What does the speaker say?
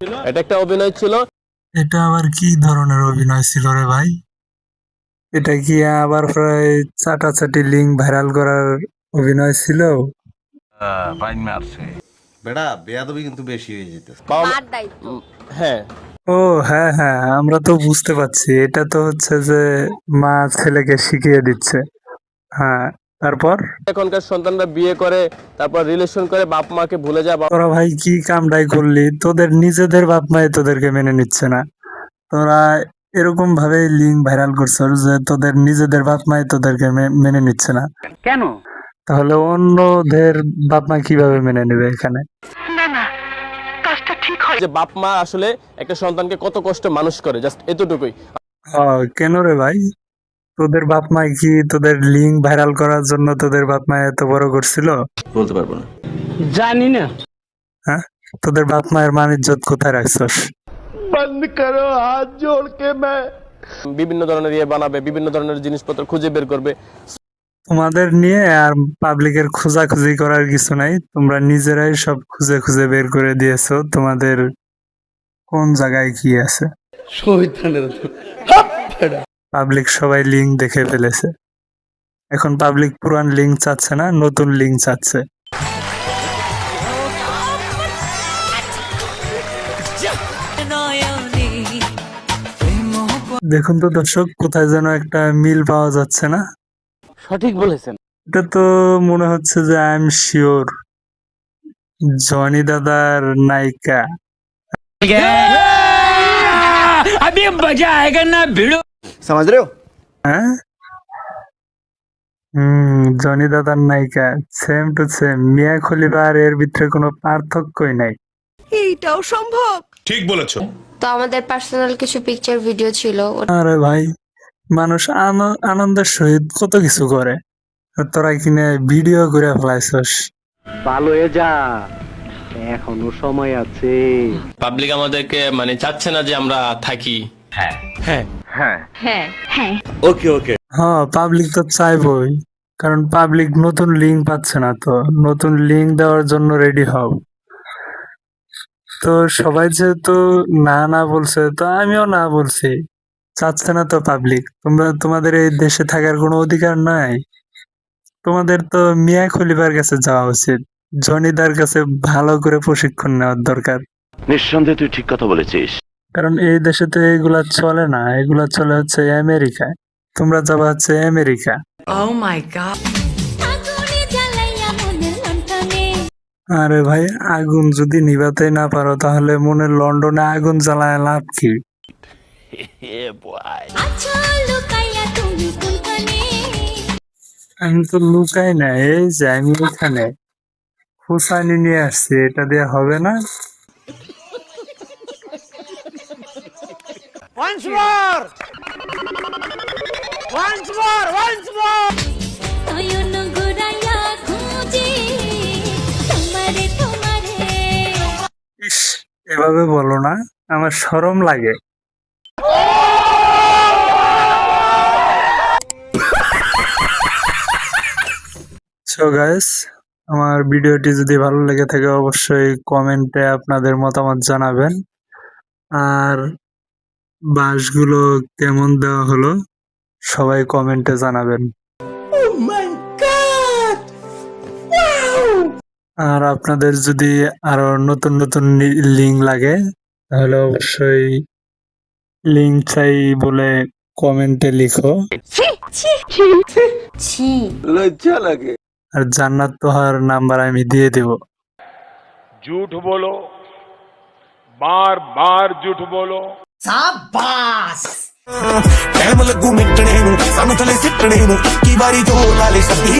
এটা একটা অভিনয় ছিল। এটা আবার কি ধরনের অভিনয় ছিল রে ভাই? এটা কি আবার প্রায় চাটাচাটি লিঙ্ক ভাইরাল করার অভিনয় ছিল? বেটা বেয়াদবি কিন্তু বেশি হয়ে উম, হ্যাঁ। ও হ্যাঁ হ্যাঁ আমরা তো বুঝতে পারছি। এটা তো হচ্ছে যে মা ছেলেকে শিখিয়ে দিচ্ছে। হ্যাঁ তারপর? এখনকার সন্তানরা বিয়ে করে তারপর রিলেশন করে বাপ মাকে ভুলে যায় তোরা ভাই কি কামটাই করলি? তোদের নিজেদের বাপ মাই তোদেরকে মেনে নিচ্ছে না। তোরা এরকম ভাবে লিঙ্ক ভাইরাল করছ যে তোদের নিজেদের বাপ মাই তোদেরকে মেনে নিচ্ছে না। কেন? তাহলে অন্যদের বাপ মা কীভাবে মেনে নেবে এখানে? যে বাপ মা আসলে একটা সন্তানকে কত কষ্ট মানুষ করে জাস্ট এতটুকুই। কেন রে ভাই? তোদের বাপ মা কি তোদের লিঙ্ক ভাইরাল করার জন্য তোদের বাপ মা এত বড় করছিল? বলতে পারব না। জানি না। হ্যাঁ? তোদের বাপ মায়ের মান ইজ্জত কোথায় রাখছস? বন্ধ করো হাত জোড় কে বিভিন্ন ধরনের ইয়ে বানাবে বিভিন্ন ধরনের জিনিসপত্র খুঁজে বের করবে। তোমাদের নিয়ে আর পাবলিকের খোঁজাখুঁজি করার কিছু নাই। তোমরা নিজেরাই সব খুঁজে খুঁজে বের করে দিয়েছ। তোমাদের কোন জায়গায় কি আছে? পাবলিক সবাই লিঙ্ক দেখে ফেলেছে। এখন পাবলিক পুরান লিঙ্ক চাচ্ছে না নতুন লিঙ্ক চাচ্ছে। দেখুন তো দর্শক কোথায় যেন একটা মিল পাওয়া যাচ্ছে না। সঠিক বলেছেন। এটা তো মনে হচ্ছে যে আই এম শিওর জনি দাদার নায়িকা। আমি না রে হ্যাঁ? হম জনি দাদার নায়িকা। Same to same Mia Khalifa আর এর ভিতরে কোনো পার্থক্যই নাই। তো আমাদের পার্সোনাল কিছু পিকচার ভিডিও ছিল আরে ভাই মানুষ আন- আনন্দের সহিত কত কিছু করে। তোরা কিনে ভিডিও করে ফেলাইছস। ভালো হয়ে যা। এখনও সময় আছে। পাবলিক আমাদেরকে মানে চাচ্ছে না যে আমরা থাকি। হ্যাঁ। হ্যাঁ। পাবলিক তো চাইবই। কারণ পাবলিক নতুন লিঙ্ক পাচ্ছে না তো। নতুন লিঙ্ক দেওয়ার জন্য রেডি হও। তো সবাই যেহেতু না না বলছে তো আমিও না বলছি। চাচ্ছে না তো পাবলিক তোমরা তোমাদের এই দেশে থাকার কোনো অধিকার নাই। তোমাদের তো মিয়া খলিফার কাছে যাওয়া উচিত। জনিদার কাছে ভালো করে প্রশিক্ষণ নেওয়ার দরকার। নিঃসন্দেহে তুই ঠিক কথা বলেছিস। কারণ এই দেশে তো এগুলা চলে না এগুলা চলে হচ্ছে আমেরিকায় তোমরা যাবা হচ্ছে আমেরিকা। আরে ভাই আগুন যদি নিভাতে না পারো তাহলে মনে লন্ডনে আগুন জ্বালায় লাভ কি? আমি তো লুকাই না এই যে আমি এখানে। হুসানি নিয়ে আসছি এটা দিয়ে হবে না? ইস, এভাবে বলো না, আমার শরম লাগে। গাইস আমার ভিডিওটি যদি ভালো লেগে থাকে, অবশ্যই কমেন্টে আপনাদের মতামত জানাবেন। আর বাসগুলো কেমন দেওয়া হলো সবাই কমেন্টে জানাবেন আর আপনাদের যদি আরো নতুন নতুন লিঙ্ক লাগে তাহলে অবশ্যই লিঙ্ক চাই বলে কমেন্টে লিখো ছি আর জান্নাত তোহার নাম্বার আমি দিয়ে দেব झूठ बोलो बार बार झूठ बोलो సాబాస్. ప్రేమలకు మెట్టనేను సమతలే సిట్టనేను ఈ వారి జోరాలే సతీ